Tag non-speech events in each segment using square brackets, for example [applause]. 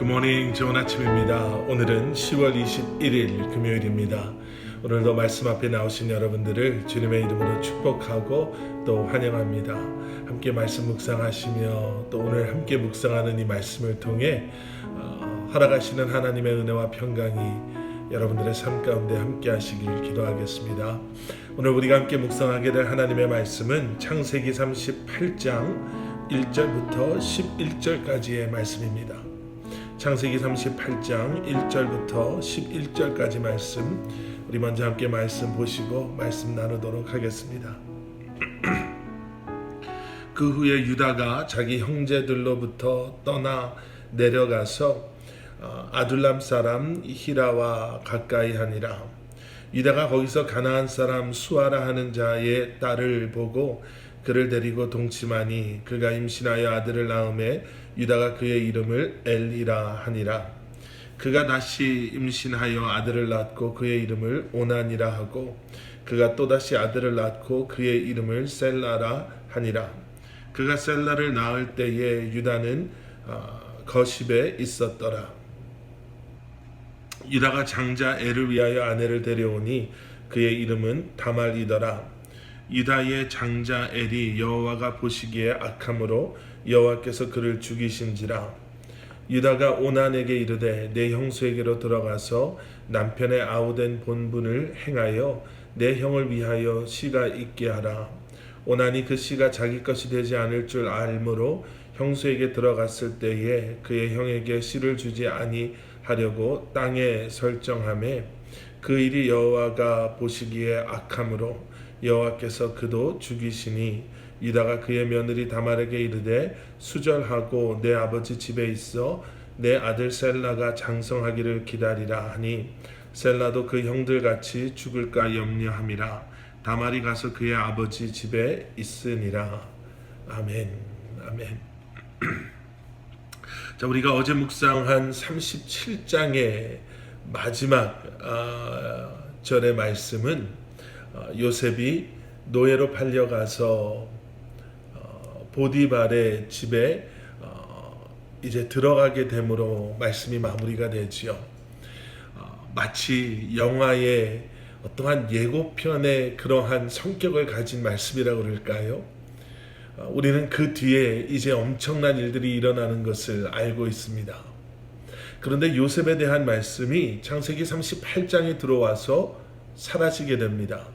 굿모닝 좋은 아침입니다. 오늘은 10월 21일 금요일입니다. 오늘도 말씀 앞에 나오신 여러분들을 주님의 이름으로 축복하고 또 환영합니다. 함께 말씀 묵상하시며 또 오늘 함께 묵상하는 이 말씀을 통해 어, 허락하시는 하나님의 은혜와 평강이 여러분들의 삶 가운데 함께 하시길 기도하겠습니다. 오늘 우리가 함께 묵상하게 될 하나님의 말씀은 창세기 38장 1절부터 11절까지의 말씀입니다. 창세기 38장 1절부터 11절까지 말씀 우리 먼저 함께 말씀 보시고 말씀 나누도록 하겠습니다. [clears throat] 그 후에 유다가 자기 형제들로부터 떠나 내려가서 어, 아둘람 사람 히라와 가까이 하니라 유다가 거기서 가나안 사람 수아라 하는 자의 딸을 보고 그를 데리고 동침하니 그가 임신하여 아들을 낳음에 유다가 그의 이름을 엘이라 하니라. 그가 다시 임신하여 아들을 낳고 그의 이름을 오난이라 하고 그가 또다시 아들을 낳고 그의 이름을 셀라라 하니라. 그가 셀라를 낳을 때에 유다는 어, 거십에 있었더라. 유다가 장자 엘을 위하여 아내를 데려오니 그의 이름은 다말이더라 유다의 장자 엘이 여호와가 보시기에 악함으로 여호와께서 그를 죽이신지라. 유다가 오난에게 이르되 내 형수에게로 들어가서 남편의 아우된 본분을 행하여 내 형을 위하여 씨가 있게 하라. 오난이 그 씨가 자기 것이 되지 않을 줄 알므로 형수에게 들어갔을 때에 그의 형에게 씨를 주지 아니하려고 땅에 설정함에 그 일이 여호와가 보시기에 악함으로 여호와께서 그도 죽이시니 유다가 그의 며느리 다말에게 이르되 수절하고 내 아버지 집에 있어 내 아들 셀라가 장성하기를 기다리라 하니 셀라도 그 형들 같이 죽을까 염려함이라 다말이 가서 그의 아버지 집에 있으니라. 아멘. 아멘. [clears throat] 자 우리가 어제 묵상한 37장의 마지막 아, 절의 말씀은 어, 요셉이 노예로 팔려가서 어, 보디발의 집에 어, 이제 들어가게 되므로 말씀이 마무리가 되지요. 어, 마치 영화의 어떠한 예고편의 그러한 성격을 가진 말씀이라고 그럴까요? 어, 우리는 그 뒤에 이제 엄청난 일들이 일어나는 것을 알고 있습니다. 그런데 요셉에 대한 말씀이 창세기 38장에 들어와서 사라지게 됩니다.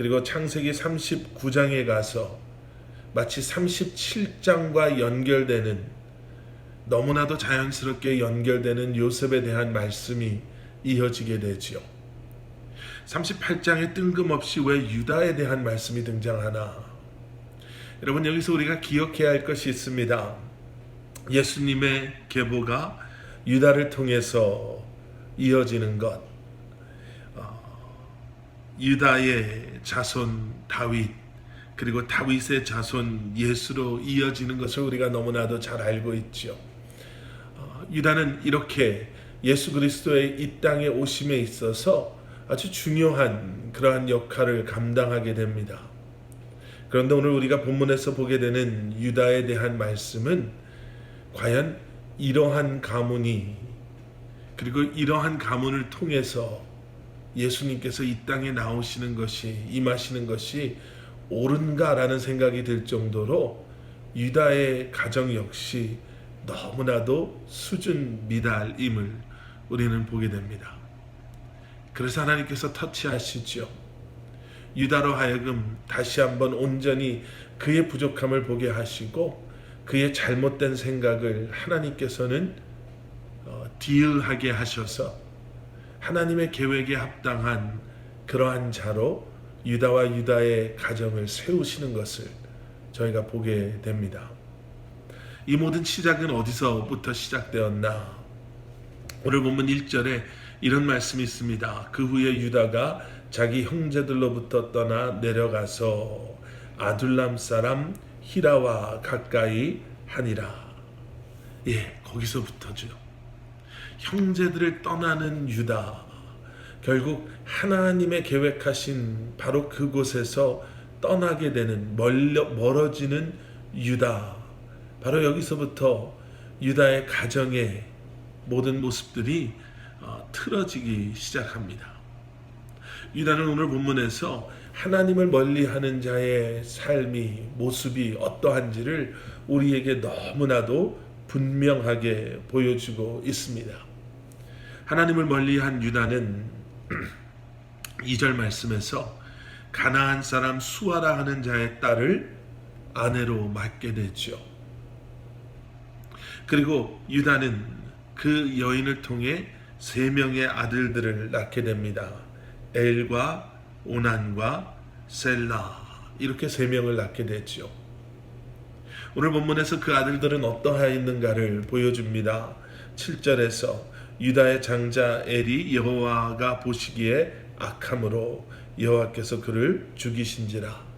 그리고 창세기 39장에 가서 마치 37장과 연결되는 너무나도 자연스럽게 연결되는 요셉에 대한 말씀이 이어지게 되지요. 38장에 뜬금없이 왜 유다에 대한 말씀이 등장하나? 여러분 여기서 우리가 기억해야 할 것이 있습니다. 예수님의 계보가 유다를 통해서 이어지는 것. 유다의 자손 다윗 그리고 다윗의 자손 예수로 이어지는 것을 우리가 너무나도 잘 알고 있죠. 어, 유다는 이렇게 예수 그리스도의 이 땅에 오심에 있어서 아주 중요한 그러한 역할을 감당하게 됩니다. 그런데 오늘 우리가 본문에서 보게 되는 유다에 대한 말씀은 과연 이러한 가문이 그리고 이러한 가문을 통해서 예수님께서 이 땅에 나오시는 것이 임하시는 것이 옳은가라는 생각이 들 정도로 유다의 가정 역시 너무나도 수준 미달임을 우리는 보게 됩니다. 그래서 하나님께서 터치하시죠. 유다로 하여금 다시 한번 온전히 그의 부족함을 보게 하시고 그의 잘못된 생각을 하나님께서는 어, 딜하게 하셔서 하나님의 계획에 합당한 그러한 자로 유다와 유다의 가정을 세우시는 것을 저희가 보게 됩니다. 이 모든 시작은 어디서부터 시작되었나? 오늘 본문 1절에 이런 말씀이 있습니다. 그 후에 유다가 자기 형제들로부터 떠나 내려가서 아둘람 사람 히라와 가까이 하니라. 예, 거기서부터죠. 형제들을 떠나는 유다. 결국 하나님의 계획하신 바로 그곳에서 떠나게 되는 멀려, 멀어지는 유다. 바로 여기서부터 유다의 가정에 모든 모습들이 어, 틀어지기 시작합니다. 유다는 오늘 본문에서 하나님을 멀리하는 자의 삶이 모습이 어떠한지를 우리에게 너무나도 분명하게 보여주고 있습니다. 하나님을 멀리한 유다는 [clears throat] 2절 말씀에서 가나안 사람 수아라 하는 자의 딸을 아내로 맡게 되죠. 그리고 유다는 그 여인을 통해 세 명의 아들들을 낳게 됩니다. 엘과 오난과 셀라 이렇게 세 명을 낳게 됐죠. 오늘 본문에서 그 아들들은 어떠하였는가를 보여줍니다. 7절에서 유다의 장자 엘이 여호와가 보시기에 악함으로 여호와께서 그를 죽이신지라.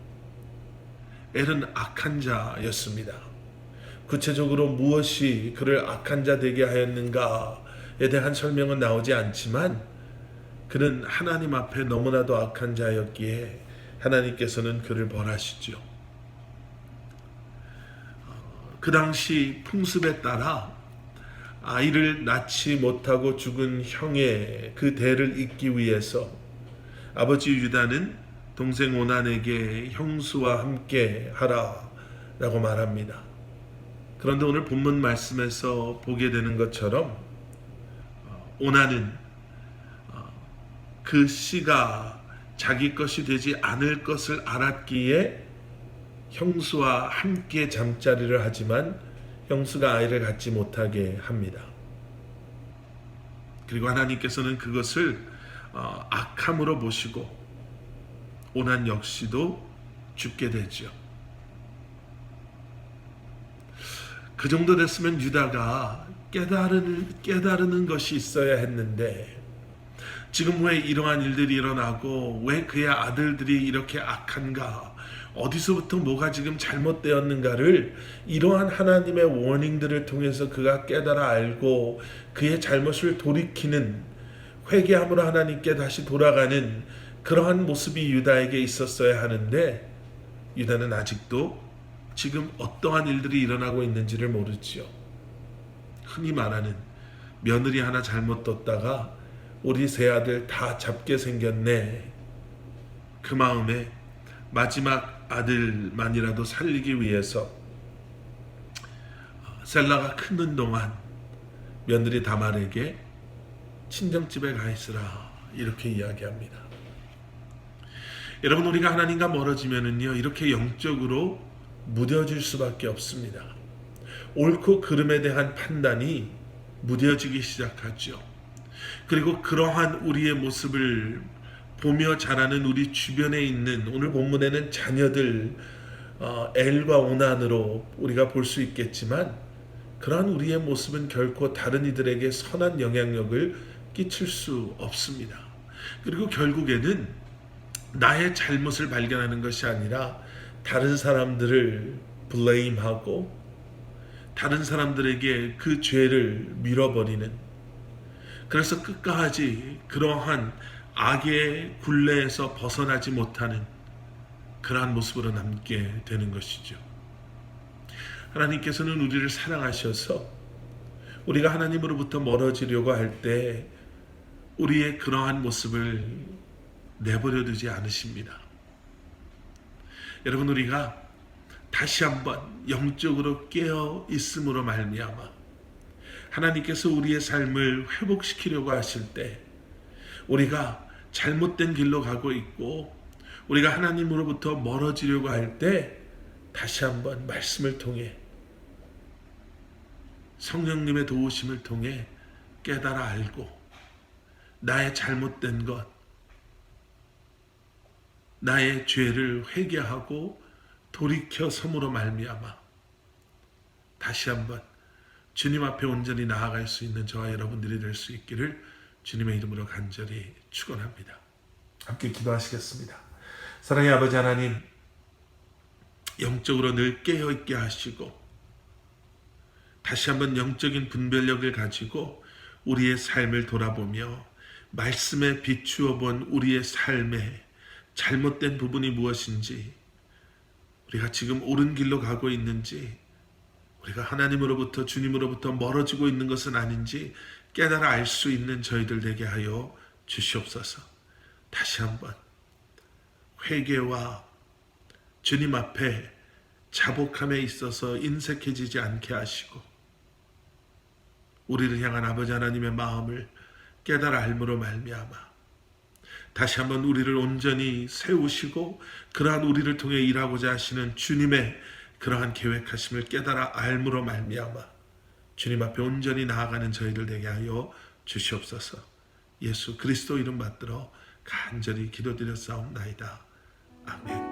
엘은 악한 자였습니다. 구체적으로 무엇이 그를 악한 자 되게 하였는가에 대한 설명은 나오지 않지만 그는 하나님 앞에 너무나도 악한 자였기에 하나님께서는 그를 벌하시죠. 그 당시 풍습에 따라 아이를 낳지 못하고 죽은 형의 그 대를 잇기 위해서 아버지 유다는 동생 오난에게 형수와 함께 하라 라고 말합니다. 그런데 오늘 본문 말씀에서 보게 되는 것처럼 오난은 그 씨가 자기 것이 되지 않을 것을 알았기에 형수와 함께 잠자리를 하지만 형수가 아이를 갖지 못하게 합니다. 그리고 하나님께서는 그것을 어, 악함으로 보시고 오난 역시도 죽게 되죠. 그 정도 됐으면 유다가 깨달은 깨달는 것이 있어야 했는데 지금 왜 이러한 일들이 일어나고 왜 그의 아들들이 이렇게 악한가? 어디서부터 뭐가 지금 잘못되었는가를 이러한 하나님의 워닝들을 통해서 그가 깨달아 알고 그의 잘못을 돌이키는 회개함으로 하나님께 다시 돌아가는 그러한 모습이 유다에게 있었어야 하는데 유다는 아직도 지금 어떠한 일들이 일어나고 있는지를 모르지요. 흔히 말하는 며느리 하나 잘못 뒀다가 우리 세 아들 다 잡게 생겼네. 그 마음에 마지막 아들만이라도 살리기 위해서 셀라가 크는 동안 며느리 다말에게 친정집에 가 있으라 이렇게 이야기합니다. 여러분 우리가 하나님과 멀어지면은요 이렇게 영적으로 무뎌질 수밖에 없습니다. 옳고 그름에 대한 판단이 무뎌지기 시작하죠. 그리고 그러한 우리의 모습을 보며 자라는 우리 주변에 있는 오늘 본문에는 자녀들 어, 엘과 오난으로 우리가 볼 수 있겠지만 그러한 우리의 모습은 결코 다른 이들에게 선한 영향력을 끼칠 수 없습니다. 그리고 결국에는 나의 잘못을 발견하는 것이 아니라 다른 사람들을 블레임하고 다른 사람들에게 그 죄를 밀어버리는 그래서 끝까지 그러한 악의 굴레에서 벗어나지 못하는 그러한 모습으로 남게 되는 것이죠. 하나님께서는 우리를 사랑하셔서 우리가 하나님으로부터 멀어지려고 할 때 우리의 그러한 모습을 내버려 두지 않으십니다. 여러분 우리가 다시 한번 영적으로 깨어 있음으로 말미암아 하나님께서 우리의 삶을 회복시키려고 하실 때 우리가 잘못된 길로 가고 있고 우리가 하나님으로부터 멀어지려고 할 때 다시 한번 말씀을 통해 성령님의 도우심을 통해 깨달아 알고 나의 잘못된 것 나의 죄를 회개하고 돌이켜 섬으로 말미암아 다시 한번 주님 앞에 온전히 나아갈 수 있는 저와 여러분들이 될 수 있기를 주님의 이름으로 간절히 축원합니다. 함께 기도하시겠습니다. 사랑의 아버지 하나님 영적으로 늘 깨어 있게 하시고 다시 한번 영적인 분별력을 가지고 우리의 삶을 돌아보며 말씀에 비추어 본 우리의 삶에 잘못된 부분이 무엇인지 우리가 지금 옳은 길로 가고 있는지 우리가 하나님으로부터 주님으로부터 멀어지고 있는 것은 아닌지 깨달아 알 수 있는 저희들 되게 하여 주시옵소서. 다시 한번 회개와 주님 앞에 자복함에 있어서 인색해지지 않게 하시고 우리를 향한 아버지 하나님의 마음을 깨달아 알므로 말미암아 다시 한번 우리를 온전히 세우시고 그러한 우리를 통해 일하고자 하시는 주님의 그러한 계획하심을 깨달아 알므로 말미암아 주님 앞에 온전히 나아가는 저희들 되게 하여 주시옵소서. 예수 그리스도 이름 받들어 간절히 기도드렸사옵나이다. 아멘.